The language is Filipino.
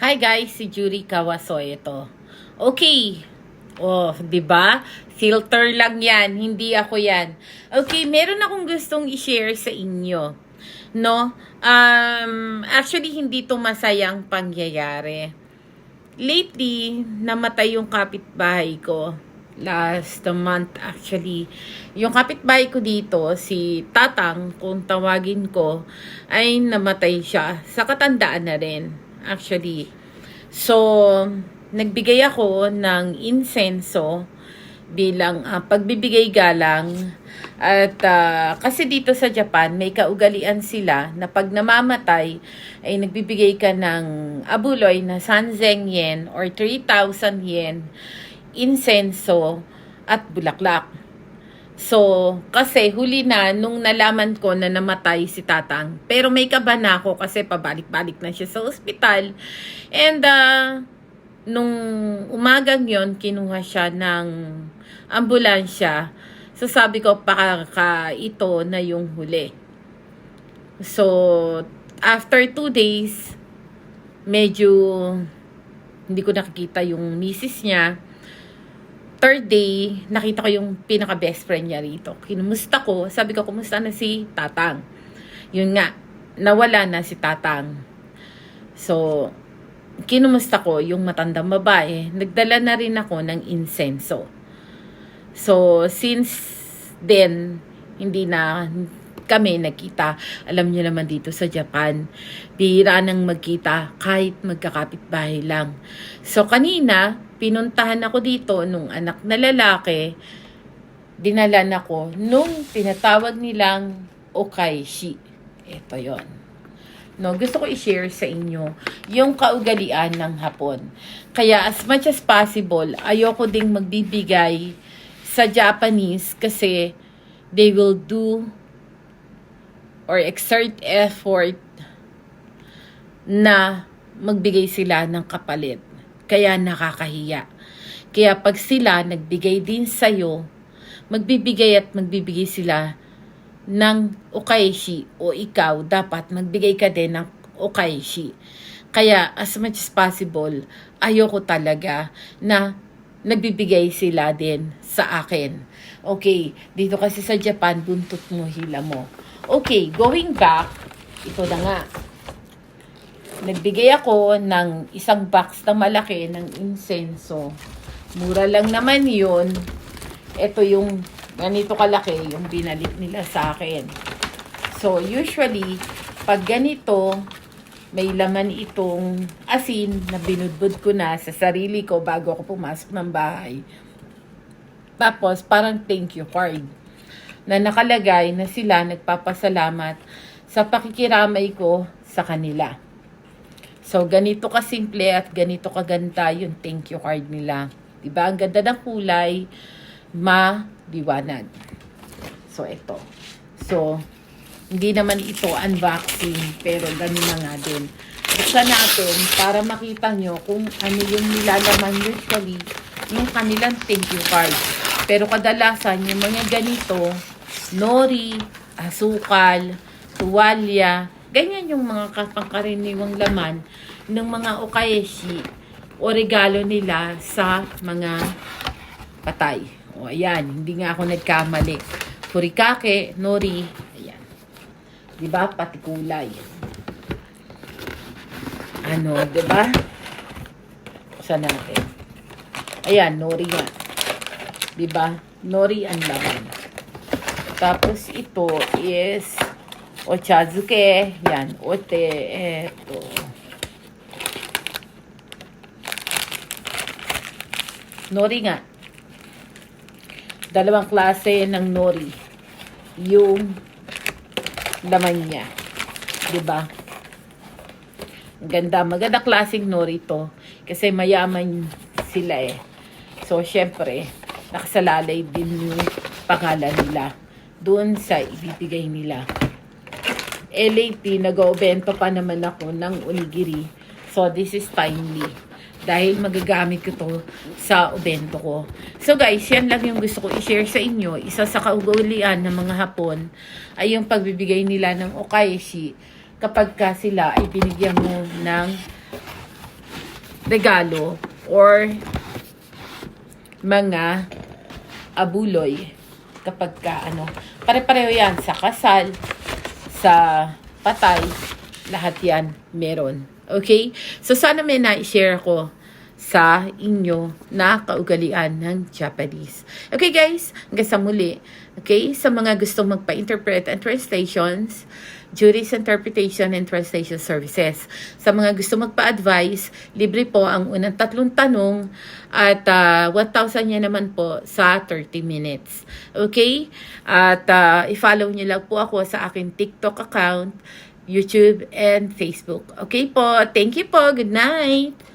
Hi guys, si Juri Kawasoy ito. Okay. Oh, 'di ba? Filter lang 'yan, hindi ako 'yan. Okay, meron akong gustong i-share sa inyo. No? Um, actually hindi to masayang pangyayari. Lately, namatay yung kapitbahay ko. Last month actually. Yung kapitbahay ko dito, si Tatang, kung tawagin ko, ay namatay siya. Sa katandaan na rin, actually. So, nagbigay ako ng insenso bilang ah, pagbibigay galang at ah, kasi dito sa Japan may kaugalian sila na pag namamatay ay nagbibigay ka ng abuloy na sanzeng yen or 3,000 yen insenso at bulaklak. So, kasi huli na nung nalaman ko na namatay si Tatang. Pero may kaba na ako kasi pabalik-balik na siya sa ospital. And uh, nung umagang yon kinuha siya ng ambulansya. So sabi ko, baka ito na yung huli. So, after two days, medyo hindi ko nakikita yung misis niya. Third day, nakita ko yung pinaka-best friend niya rito. Kinumusta ko, sabi ko, kumusta na si Tatang? Yun nga, nawala na si Tatang. So, kinumusta ko yung matandang babae. Nagdala na rin ako ng insenso. So, since then, hindi na kami nagkita. Alam niyo naman dito sa Japan, bihira nang magkita kahit magkakapit-bahay lang. So, kanina, pinuntahan ako dito nung anak na lalaki, dinalan ako nung tinatawag nilang Okaishi. Ito yon. No, gusto ko i-share sa inyo yung kaugalian ng Hapon. Kaya as much as possible, ayoko ding magbibigay sa Japanese kasi they will do or exert effort na magbigay sila ng kapalit. Kaya nakakahiya. Kaya pag sila nagbigay din sa'yo, magbibigay at magbibigay sila ng okaishi o ikaw, dapat magbigay ka din ng okaishi. Kaya as much as possible, ayoko talaga na nagbibigay sila din sa akin. Okay, dito kasi sa Japan, buntot mo, hila mo. Okay, going back, ito na nga. Nagbigay ako ng isang box na malaki ng insenso. Mura lang naman yun. Ito yung ganito kalaki, yung binalik nila sa akin. So, usually, pag ganito, may laman itong asin na binudbud ko na sa sarili ko bago ako pumasok ng bahay. Tapos, parang thank you card na nakalagay na sila nagpapasalamat sa pakikiramay ko sa kanila. So, ganito kasimple at ganito kaganda yung thank you card nila. Diba? Ang ganda ng kulay, maliwanag. So, ito. So, hindi naman ito unboxing, pero ganun na nga din. Buksan natin para makita nyo kung ano yung nilalaman usually yung kanilang thank you card. Pero kadalasan, yung mga ganito, nori, asukal, tuwalya, ganyan yung mga kapangkaraniwang laman ng mga okayeshi o regalo nila sa mga patay. O ayan, hindi nga ako nagkamali. Furikake, nori, ayan. Diba? Pati kulay. Ano, diba? Saan natin? Ayan, nori nga. Diba? Nori ang laman. Tapos ito is ochazuke. Yan, ote. Eto. Nori nga. Dalawang klase ng nori. Yung laman niya. 'Di ba? Ganda. Maganda klaseng nori to. Kasi mayaman sila eh. So, syempre, nakasalalay din yung pangalan nila doon sa ibibigay nila. LAT, nag-obento pa naman ako ng onigiri. So, this is timely. Dahil magagamit ko to sa obento ko. So guys, yan lang yung gusto ko i-share sa inyo. Isa sa kaugalian ng mga Hapon ay yung pagbibigay nila ng okaishi kapag ka sila ay binigyan mo ng regalo or mga abuloy kapag ka ano pare-pareho yan sa kasal sa patay lahat yan meron. Okay? So sana may na-share ko sa inyo na kaugalian ng Japanese. Okay guys, hanggang sa muli. Okay, sa mga gustong magpa-interpret and translations, juris interpretation and translation services. Sa mga gusto magpa-advise, libre po ang unang tatlong tanong at ah, 1,000 yan naman po sa 30 minutes. Okay? At ah, i-follow niyo lang po ako sa aking TikTok account, YouTube, and Facebook. Okay po. Thank you po. Good night.